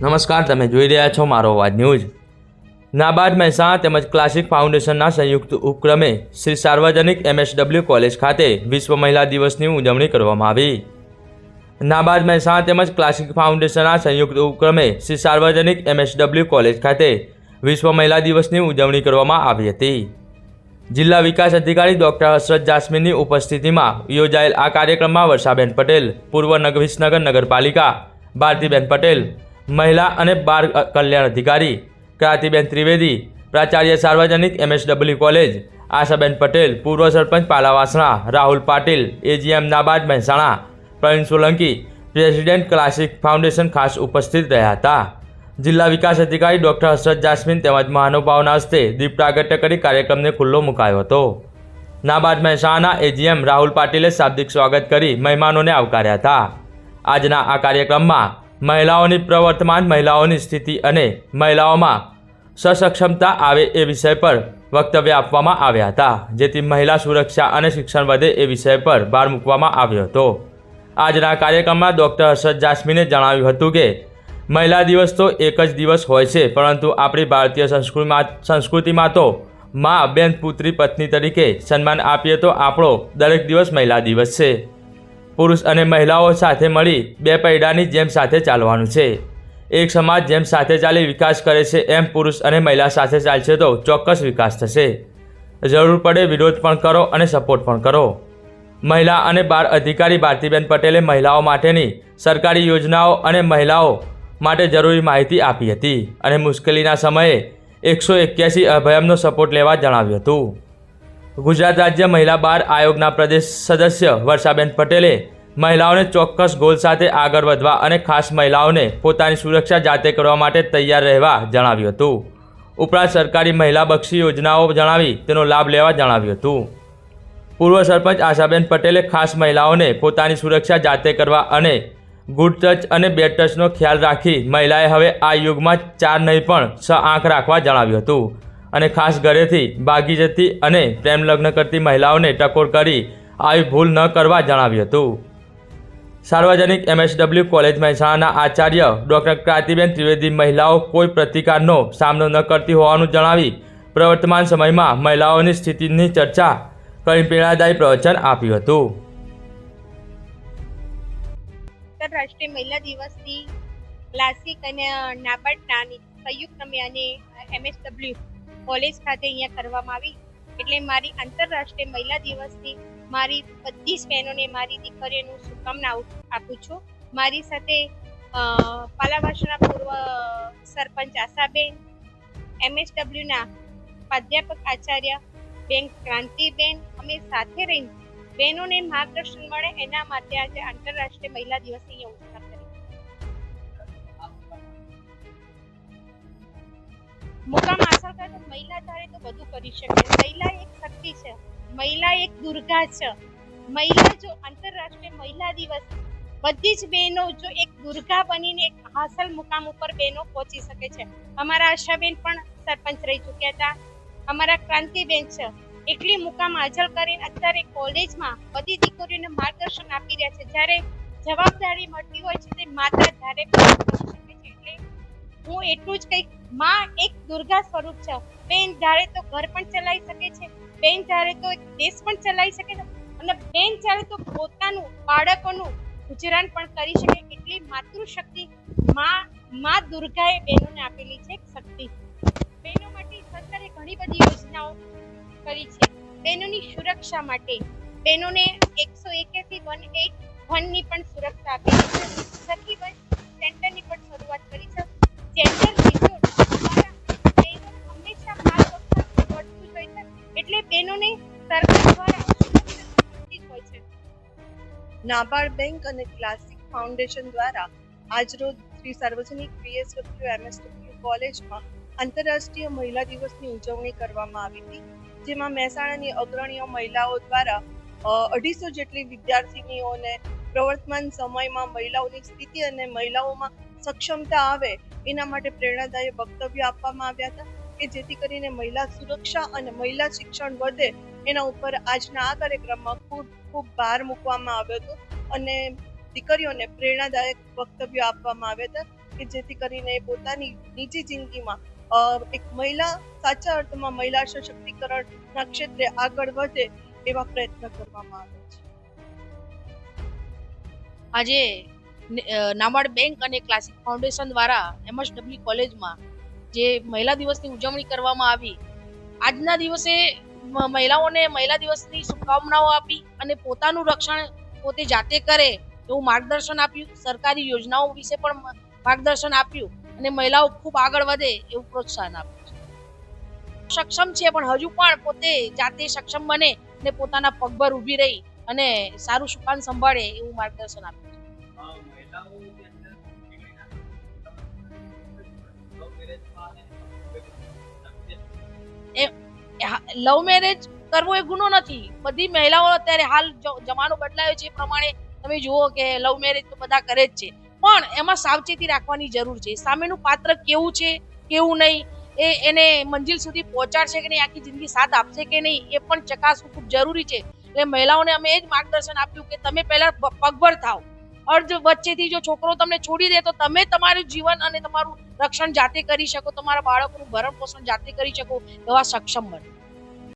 નમસ્કાર, તમે જોઈ રહ્યા છો મારો અવાજ ન્યૂઝ. નાબાર્ડ મહેસાણા તેમજ ક્લાસિક ફાઉન્ડેશનના સંયુક્ત ઉપક્રમે શ્રી સાર્વજનિક એમએસડબલ્યુ કોલેજ ખાતે વિશ્વ મહિલા દિવસની ઉજવણી કરવામાં આવી. નાબાર્ડ મહેસાણા તેમજ ક્લાસિક ફાઉન્ડેશનના સંયુક્ત ઉપક્રમે શ્રી સાર્વજનિક એમએસડબલ્યુ કોલેજ ખાતે વિશ્વ મહિલા દિવસની ઉજવણી કરવામાં આવી હતી. જિલ્લા વિકાસ અધિકારી ડોક્ટર હસરત જાસ્મીનની ઉપસ્થિતિમાં યોજાયેલ આ કાર્યક્રમમાં વર્ષાબેન પટેલ, પૂર્વ નગ વિસનગર નગરપાલિકા, ભારતીબેન પટેલ મહિલા અને બાળ કલ્યાણ અધિકારી ક્રાંતિબેન ત્રિવેદી, પ્રાચાર્ય સાર્વજનિક એમએસડબલ્યુ કોલેજ, આશાબેન પટેલ, પૂર્વ sarpanch Palavasana Rahul Patil, AGM NABARD Mehsana, Pravin Solanki, president Classic Foundation ખાસ ઉપસ્થિત રહ્યા હતા. જિલ્લા વિકાસ અધિકારી ડોક્ટર હસરત જાસ્મીન તેમજ મહાનુભાવના હસ્તે દીપ પ્રાગટ્ય કરી કાર્યક્રમને ખુલ્લો મુકાયો હતો. નાબાદ મહેસાણાના એજીએમ રાહુલ પાટીલે શાબ્દિક સ્વાગત કરી મહેમાનોને આવકાર્યા હતા. આજના આ કાર્યક્રમમાં મહિલાઓની પ્રવર્તમાન મહિલાઓની સ્થિતિ અને મહિલાઓમાં સસક્ષમતા આવે એ વિષય પર વક્તવ્ય આપવામાં આવ્યા હતા, જેથી મહિલા સુરક્ષા અને શિક્ષણ વધે એ વિષય પર ભાર મૂકવામાં આવ્યો હતો. આજના કાર્યક્રમમાં ડૉક્ટર હર્ષદ જાસ્મીને જણાવ્યું હતું કે, મહિલા દિવસ તો એક જ દિવસ હોય છે, પરંતુ આપણી ભારતીય સંસ્કૃતિમાં સંસ્કૃતિમાં તો મા બેન પુત્રી પત્ની તરીકે સન્માન આપીએ તો આપણો દરેક દિવસ મહિલા દિવસ છે. પુરુષ અને મહિલાઓ સાથે મળી બે પૈડાની જેમ સાથે ચાલવાનું છે. એક સમાજ જેમ સાથે ચાલી વિકાસ કરે છે, એમ પુરુષ અને મહિલા સાથે ચાલશે તો ચોક્કસ વિકાસ થશે. જરૂર પડે વિરોધ પણ કરો અને સપોર્ટ પણ કરો. મહિલા અને બાળ અધિકારી ભારતીબેન પટેલે મહિલાઓ માટેની સરકારી યોજનાઓ અને મહિલાઓ માટે જરૂરી માહિતી આપી હતી અને મુશ્કેલીના સમયે એકસો એક્યાસી અભયમનો સપોર્ટ લેવા જણાવ્યું હતું. ગુજરાત રાજ્ય મહિલા બાર આયોગના પ્રદેશ સદસ્ય વર્ષાબેન પટેલે મહિલાઓને ચોક્કસ ગોલ સાથે આગળ વધવા અને ખાસ મહિલાઓને પોતાની સુરક્ષા જાતે કરવા માટે તૈયાર રહેવા જણાવ્યું હતું. ઉપરાંત સરકારી મહિલા બક્ષી યોજનાઓ જણાવી તેનો લાભ લેવા જણાવ્યું હતું. પૂર્વ સરપંચ આશાબેન પટેલે ખાસ મહિલાઓને પોતાની સુરક્ષા જાતે કરવા અને ગુડ ટચ અને બેડ ટચનો ખ્યાલ રાખી મહિલાએ હવે આ યુગમાં ચાર નહીં પણ છ આંખ રાખવા જણાવ્યું હતું. અને ખાસ ઘરેથી ભાગી જતી અને પ્રેમ લગ્ન કરતી મહિલાઓને ટકોર કરી આવી ભૂલ ન કરવા જણાવ્યું હતું. સાર્વજનિક એમએસડબલ્યુ કોલેજ મહેસાણાના આચાર્ય ડૉક્ટર ક્રાંતિબેન ત્રિવેદી મહિલાઓ કોઈ પ્રતિકારનો સામનો ન કરતી હોવાનું જણાવી પ્રવર્તમાન સમયમાં મહિલાઓની સ્થિતિની ચર્ચા કરી પ્રેરણાદાયી પ્રવચન આપ્યું હતું. આંતરરાષ્ટ્રીય મહિલા દિવસની ક્લાસિક અને નાબાર્ડના સંયુક્ત અને એમએસડબલ્યુ કોલેજ ખાતે અહીંયા કરવામાં આવી. એટલે મારી આંતરરાષ્ટ્રીય મહિલા દિવસની મારી બધી જ બહેનોને, મારી દીકરીઓનું શુભકામના આપું છું. મારી સાથે પાલાવાસના પૂર્વ, સરપંચ આશાબેન એમએસડબલ્યુના પ્રાધ્યાપક આચાર્ય બેન ક્રાંતિબેન, અમે સાથે રહીને બહેનોને માર્ગદર્શન મળે એના માટે આજે આંતરરાષ્ટ્રીય મહિલા દિવસ અહીંયા ઉજવણી મુકામ હાંસલ કરે તો મહિલા ધારે તો બધું કરી શકે. મહિલા એક શક્તિ છે. મહિલા એક દુર્ગા છે. મહિલા જો આંતરરાષ્ટ્રીય મહિલા દિવસ, બધી જ બહેનો જો એક દુર્ગા બનીને એક હાંસલ મુકામ ઉપર બહેનો પહોંચી શકે છે. અમારા આશાબેન પણ સરપંચ રહી ચૂક્યા હતા. અમારા ક્રાંતિબેન છે. એટલી મુકામ હાજર કરીને અત્યારે કોલેજમાં બધી દીકરીઓને માર્ગદર્શન આપી રહ્યા છે. જ્યારે જવાબદારી મળતી હોય છે, તે માતા ધારે હું એટલું જ કંઈકમાં એક દુર્ગા સ્વરૂપ છે. બેન ધારે તો ઘર પણ ચલાવી શકે છે, બેન ધારે તો દેશ પણ ચલાવી શકે છે અને બેન ચારે તો પોતાનું બાળકોનું ગુજરાન પણ કરી શકે એટલી માતૃશક્તિ માં માં દુર્ગાએ બહેનોને આપેલી છે શક્તિ. બહેનો માટે સરકારે ઘણી બધી યોજનાઓ કરી છે. બહેનોની સુરક્ષા માટે બહેનોને એકસો એક્યાસી વન એટ વનની પણ સુરક્ષા આપેલી છે. સખી સરકાર દ્વારા નાબાર્ડ બેંક અને ક્લાસિક ફાઉન્ડેશન દ્વારા આજરોજ શ્રી સાર્વજનિક પીએસડબલ્યુ એમએસડબલ્યુ કોલેજમાં આંતરરાષ્ટ્રીય મહિલા દિવસની ઉજવણી કરવામાં આવી હતી. જેમાં મહેસાણાની અગ્રણીય મહિલાઓ દ્વારા અઢીસો જેટલી વિદ્યાર્થીનીઓને પ્રવર્તમાન સમયમાં મહિલાઓની સ્થિતિ અને મહિલાઓમાં સક્ષમતા આવે એના માટે પ્રેરણાદાયી વક્તવ્ય આપવામાં આવ્યા હતા. કે જેથી કરીને મહિલા સુરક્ષા અને મહિલા શિક્ષણ વધે એના ઉપર આજના આ કાર્યક્રમમાં ખૂબ ખૂબ ભાર મૂકવામાં આવ્યો હતો અને દીકરીઓને પ્રેરણાદાયક વક્તવ્યો આપવામાં આવ્યા હતા કે જેથી કરીને પોતાની નીચી જિંદગીમાં એક મહિલા, સાચા અર્થમાં મહિલા સશક્તિકરણના ક્ષેત્રે આગળ વધે એવા પ્રયત્ન કરવામાં આવે છે. આજે નાબાર્ડ બેંક અને ક્લાસિક ફાઉન્ડેશન દ્વારા એમએસડબલ્યુ કોલેજમાં જે મહિલા દિવસની ઉજવણી કરવામાં આવી, આજના દિવસે મહિલાઓને મહિલા દિવસની શુભકામનાઓ આપી અને પોતાનું રક્ષણ પોતે જાતે કરે એવું માર્ગદર્શન આપ્યું. સરકારી યોજનાઓ વિશે પણ માર્ગદર્શન આપ્યું અને મહિલાઓ ખૂબ આગળ વધે એવું પ્રોત્સાહન આપ્યું સક્ષમ છે પણ હજુ પણ પોતે જાતે સક્ષમ બને અને પોતાના પગભર ઊભી રહી અને સારું સુકાન સંભાળે એવું માર્ગદર્શન આપ્યું. લવ મેરેજ કરવો એ ગુનો નથી. બધી મહિલાઓ અત્યારે હાલ જમાનો બદલાયો છે એ પ્રમાણે તમે જુઓ કે લવ મેરેજ તો બધા કરે જ છે. પણ એમાં સાવચેતી રાખવાની જરૂર છે. સામેનું પાત્ર કેવું છે, કેવું નહીં, એ એને મંજિલ સુધી પહોંચાડશે કે નહીં, આખી જિંદગી સાથ આપશે કે નહીં, એ પણ ચકાસવું ખૂબ જરૂરી છે. એટલે મહિલાઓને અમે એ જ માર્ગદર્શન આપ્યું કે તમે પહેલા પગભર થાઓ. અર્ધ વચ્ચેથી જો છોકરો તમને છોડી દે તો તમે તમારું જીવન અને તમારું રક્ષણ જાતે કરી શકો, તમારા બાળકોનું ભરણ પોષણ જાતે કરી શકો એવા સક્ષમ બનો.